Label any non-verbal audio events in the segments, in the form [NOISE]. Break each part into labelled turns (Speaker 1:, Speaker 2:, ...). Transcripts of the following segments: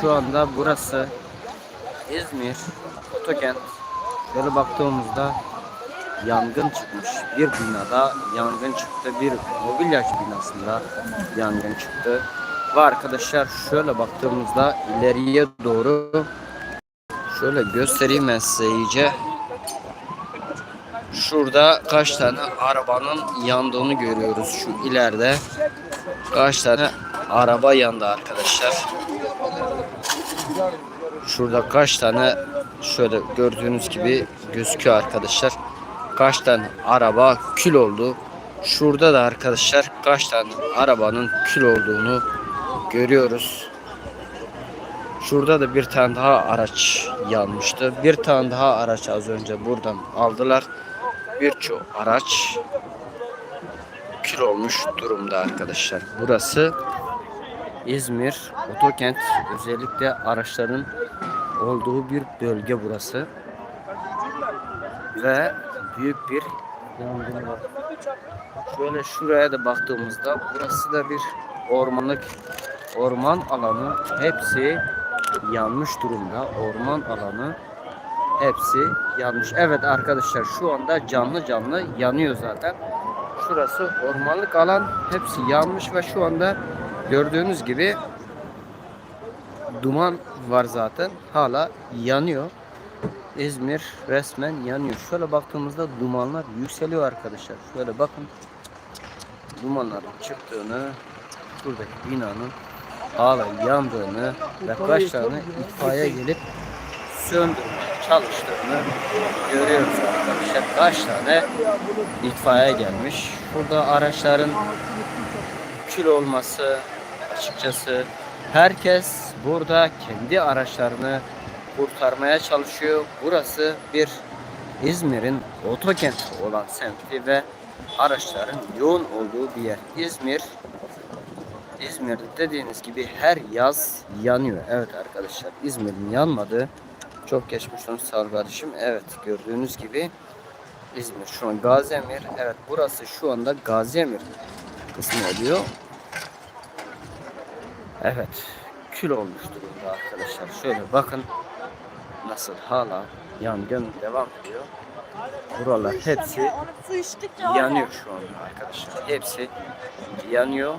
Speaker 1: Şu anda burası İzmir Otokent. Şöyle baktığımızda yangın çıkmış. Bir binada yangın çıktı. Bir mobilyacı binasında yangın çıktı. Ve arkadaşlar şöyle baktığımızda ileriye doğru şöyle göstereyim ben size iyice. Şurada kaç tane arabanın yandığını görüyoruz şu ileride. Kaç tane araba yandı arkadaşlar. Şurada kaç tane şöyle gördüğünüz gibi gözüküyor arkadaşlar. Kaç tane araba kül oldu. Şurada da arkadaşlar kaç tane arabanın kül olduğunu görüyoruz. Şurada da bir tane daha araç yanmıştı. Bir tane daha araç az önce buradan aldılar. Birçok araç kül olmuş durumda arkadaşlar. Burası İzmir Otokent özellikle araçların olduğu bir bölge burası. Ve büyük bir yangın var. Şöyle şuraya da baktığımızda burası da bir ormanlık orman alanı hepsi yanmış durumda. Orman alanı hepsi yanmış. Evet arkadaşlar şu anda canlı canlı yanıyor zaten. Şurası ormanlık alan hepsi yanmış ve şu anda gördüğünüz gibi duman var zaten. Hala yanıyor. İzmir resmen yanıyor. Şöyle baktığımızda dumanlar yükseliyor arkadaşlar. Şöyle bakın. Dumanların çıktığını, şuradaki binanın hala yandığını ve kaç tane itfaiye gelip söndürmeye çalıştığını görüyoruz arkadaşlar. Kaç tane itfaiye gelmiş. Burada araçların kül olması açıkçası herkes burada kendi araçlarını kurtarmaya çalışıyor. Burası bir İzmir'in otokent olan semti ve araçların yoğun olduğu bir yer. İzmir İzmir'de dediğiniz gibi her yaz yanıyor. Evet arkadaşlar İzmir'in yanmadığı çok geçmiş olsun sağ kardeşim. Evet gördüğünüz gibi İzmir şu an Gaziemir. Evet burası şu anda Gaziemir kısmı oluyor. Evet kül olmuş durumda arkadaşlar. Şöyle bakın nasıl hala yangın devam ediyor. Buralar hepsi yanıyor şu anda arkadaşlar. Hepsi yanıyor.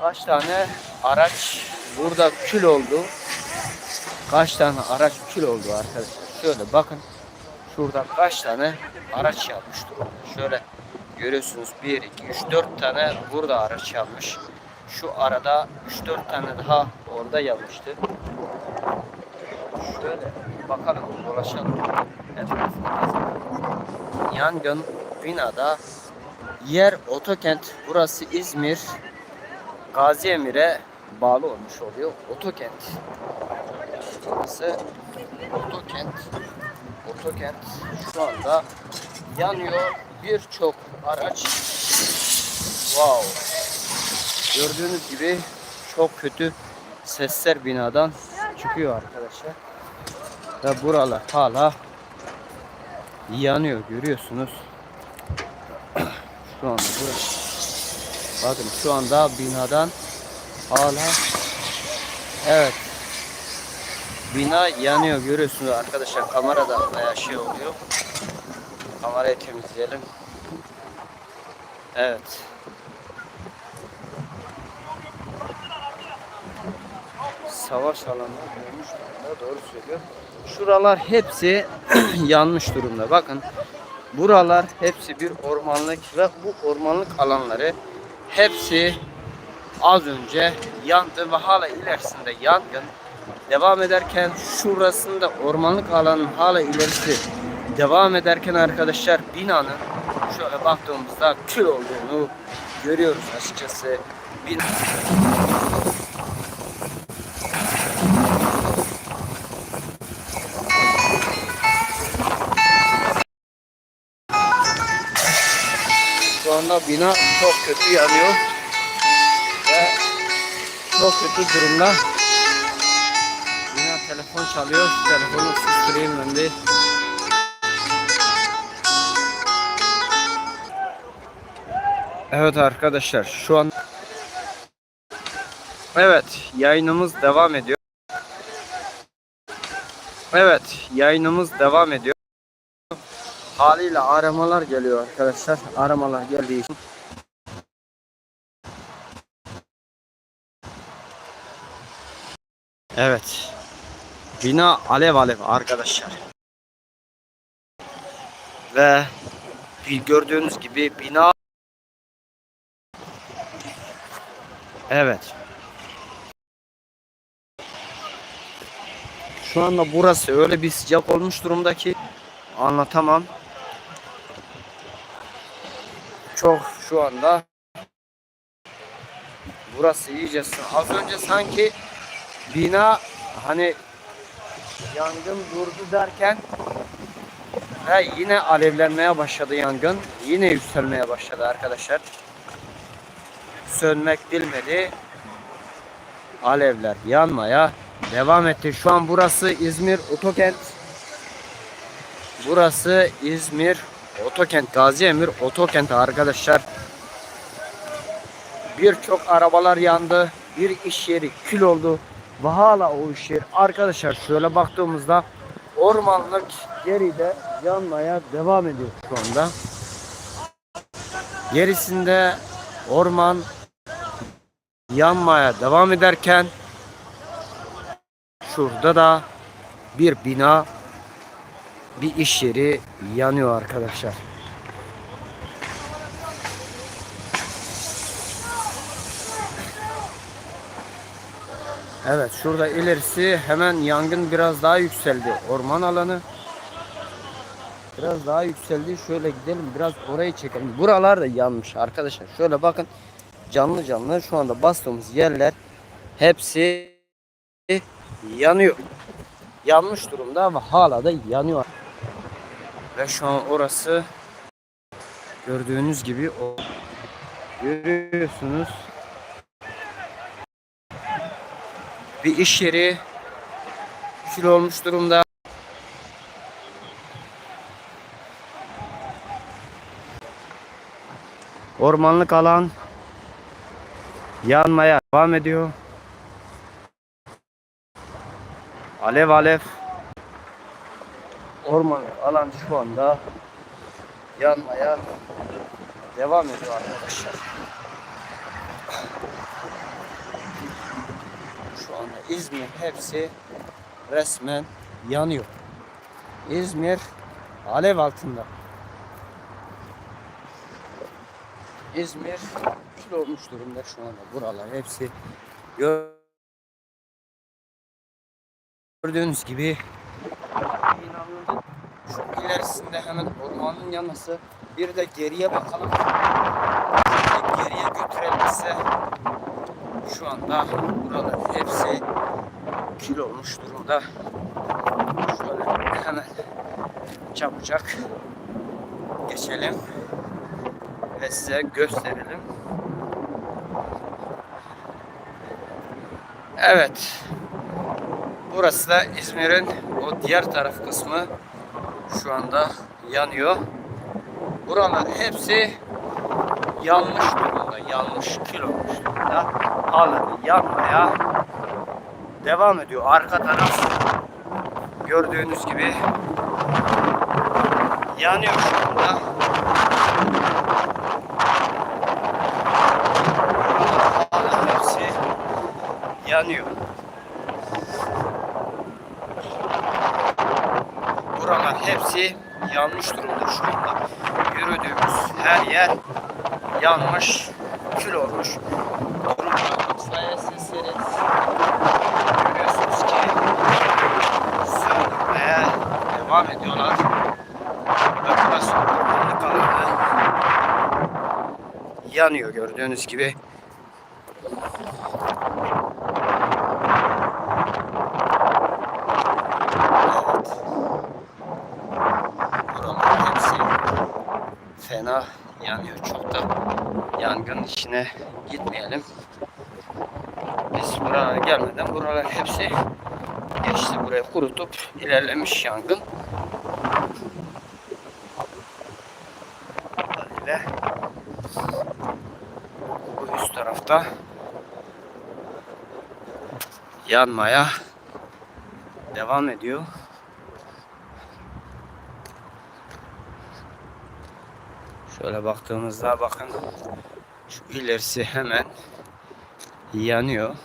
Speaker 1: Kaç tane araç burada kül oldu. Kaç tane araç kül oldu arkadaşlar. Şöyle bakın. Şurada kaç tane araç yanmış. Şöyle görüyorsunuz 1, 2, 3, 4 tane burada araç yanmış. Şu arada 3-4 tane daha orada yanmıştı. Şöyle bakalım dolaşalım. Gezelim. Yangın binada yer otokent burası İzmir Gaziemir'e bağlı olmuş oluyor. Otokent. Burası otokent. Otokent şu anda yanıyor. Birçok araç wow gördüğünüz gibi çok kötü sesler binadan çıkıyor arkadaşlar. Ve buralar hala yanıyor görüyorsunuz. [CLEARS THROAT] Şu anda burası. Bakın şu anda binadan hala evet bina yanıyor görüyorsunuz arkadaşlar kamerada bayağı şey oluyor. Kamerayı temizleyelim. Evet. Savaş alanı olmuş durumda doğru söylüyor. Şuralar hepsi [CLEARS THROAT] yanmış durumda. Bakın buralar hepsi bir ormanlık ve bu ormanlık alanları hepsi az önce yandı ve hala ilerisinde yangın devam ederken şurasında ormanlık alanın hala ilerisi devam ederken arkadaşlar binanın şöyle baktığımızda kül olduğunu görüyoruz açıkçası. Bina... Şu anda bina çok kötü yanıyor ve çok kötü durumda. Bina telefon çalıyor. Telefonu susturayım ben bir. Evet arkadaşlar şu an Evet, yayınımız devam ediyor. Evet, yayınımız devam ediyor. Haliyle aramalar geliyor arkadaşlar. Aramalar geldiği için Evet. Bina alev alev arkadaşlar. Ve gördüğünüz gibi bina Evet. Şu anda burası öyle bir sıcak olmuş durumda ki anlatamam. Çok şu anda burası iyice az önce sanki bina hani yangın durdu derken ve yine alevlenmeye başladı yangın. Yine yükselmeye başladı arkadaşlar. Sönmek bilmedi. Alevler yanmaya devam etti. Şu an burası İzmir Otokent. Burası İzmir Otokent Gazi Emir Otokent arkadaşlar. Birçok arabalar yandı. Bir iş yeri kül oldu. Ve hala o iş yeri arkadaşlar şöyle baktığımızda ormanlık geride yanmaya devam ediyor şu anda. Gerisinde orman yanmaya devam ederken şurada da bir bina bir iş yeri yanıyor arkadaşlar. Evet şurada ilerisi hemen yangın biraz daha yükseldi. Orman alanı biraz daha yükseldi. Şöyle gidelim biraz orayı çekelim. Buralar da yanmış arkadaşlar. Şöyle bakın canlı canlı şu anda bastığımız yerler hepsi yanıyor. Yanmış durumda ama hala da yanıyor. Ve şu an orası gördüğünüz gibi o görüyorsunuz. Bir iş yeri kül olmuş durumda. Ormanlık alan yanmaya devam ediyor. Alev alev ormanlık alan şu anda yanmaya devam ediyor arkadaşlar. Şu anda İzmir hepsi resmen yanıyor. İzmir alev altında. İzmir kül olmuş durumda şu anda. Buralar hepsi gö- gördüğünüz gibi inanıldı. Şu ilerisinde hemen ormanın yanması. Bir de geriye bakalım. Şöyle geriye götürelim. Şu anda buralar hepsi kül olmuş durumda. Şöyle hemen çabucak geçelim ve size gösterelim. Evet. Burası da İzmir'in o diğer taraf kısmı şu anda yanıyor. Buralar hepsi yanmış durumda, yanmış, kül olmuş durumda. Hala yanmaya devam ediyor. Arka taraf gördüğünüz gibi yanıyor şu anda. Hepsi yanıyor. Buralar hepsi yanmış durumda şu anda. Yürüdüğümüz her yer yanmış, kül olmuş. Durumda görüyorsunuz ki söndürmeye devam ediyorlar. Ormanlık alanı yanıyor gördüğünüz gibi. Evet. Buralar hepsi fena yanıyor. Çok da yangın içine gitmeyelim. Biz buraya gelmeden buralar hepsi geçti. Buraya kurutup ilerlemiş yangın. Böyle bu üst tarafta yanmaya devam ediyor. Şöyle baktığımızda bakın şu ilerisi hemen yanıyor.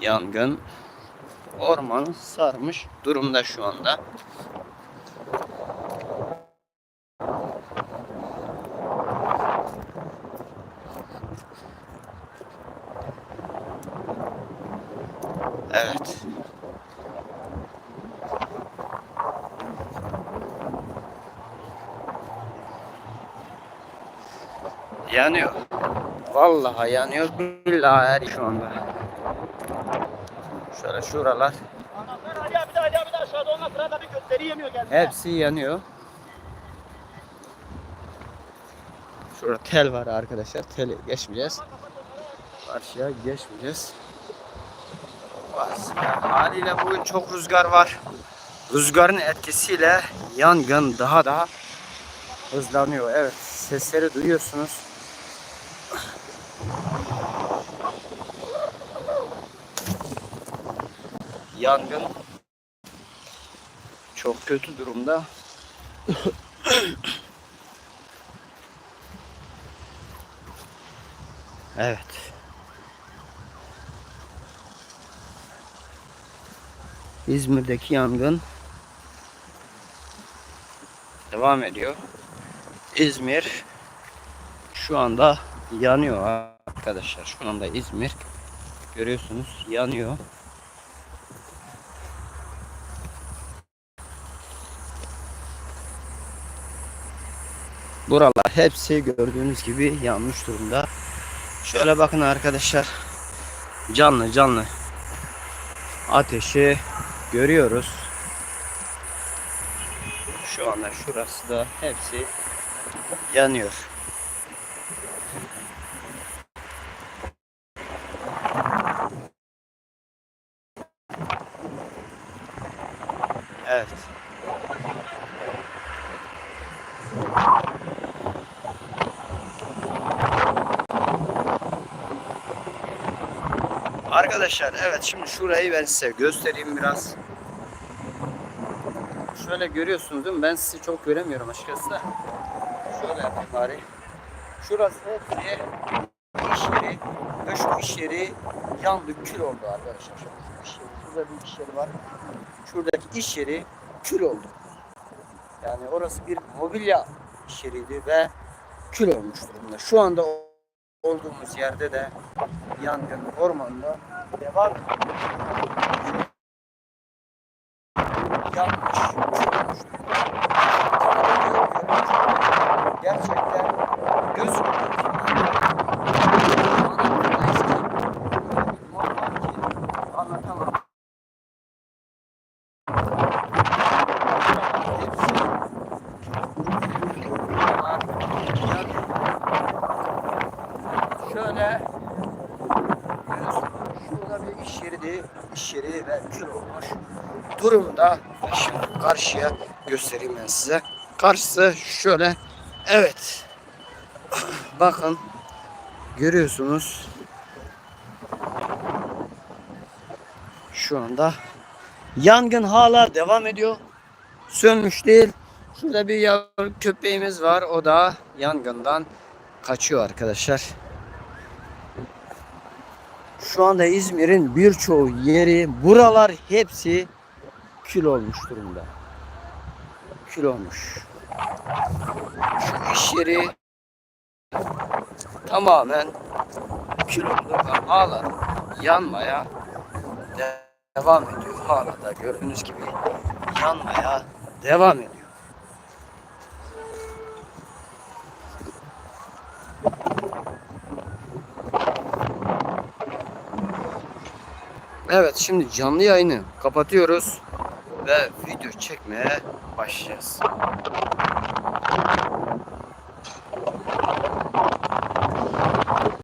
Speaker 1: Yangın ormanı sarmış durumda şu anda. Evet. Yanıyor. Vallahi yanıyor. Billahi her şu anda. Şöyle şuralar
Speaker 2: Ali abi de Ali abi de aşağıda ondan sonra da bir gösteri yemiyor geldi.
Speaker 1: hepsi yanıyor. Şurada tel var arkadaşlar. Teli geçmeyeceğiz. Karşıya geçmeyeceğiz. Haliyle bugün çok rüzgar var. Rüzgarın etkisiyle yangın daha da hızlanıyor. Evet sesleri duyuyorsunuz. Yangın çok kötü durumda. [COUGHS] evet. İzmir'deki yangın devam ediyor. İzmir şu anda yanıyor arkadaşlar. Şu anda İzmir görüyorsunuz yanıyor. Buralar hepsi gördüğünüz gibi yanmış durumda. Şöyle bakın arkadaşlar. Canlı canlı ateşi görüyoruz. Şu anda şurası da hepsi yanıyor. Evet. Arkadaşlar evet şimdi şurayı ben size göstereyim biraz. Şöyle görüyorsunuz değil mi? Ben sizi çok göremiyorum açıkçası da. Şöyle yapayım bari. Şurası hepsi iş yeri ve iş yeri yandı kül oldu arkadaşlar. İş şurada bir iş yeri var. Şuradaki iş yeri kül oldu. Yani orası bir mobilya iş yeriydi ve kül olmuş durumda. Şu anda olduğumuz yerde de yangın ormanda devam ediyor. Yanmış, kül olmuş durumda. Gerçekten göz Anlatamam. Şöyle şurada bir iş yeriydi. İş yeri ve kül olmuş durumda. Şimdi karşıya göstereyim ben size. Karşısı şöyle. Evet. [CLEARS THROAT] Bakın. Görüyorsunuz. Şu anda yangın hala devam ediyor. Sönmüş değil. Şurada bir köpeğimiz var. O da yangından kaçıyor arkadaşlar. Şu anda İzmir'in birçoğu yeri, buralar hepsi kül olmuş durumda. Kül olmuş. Şu iş yeri tamamen kül oldu hala yanmaya de- devam ediyor. Hala da gördüğünüz gibi yanmaya devam ediyor. Evet şimdi canlı yayını kapatıyoruz ve video çekmeye başlayacağız.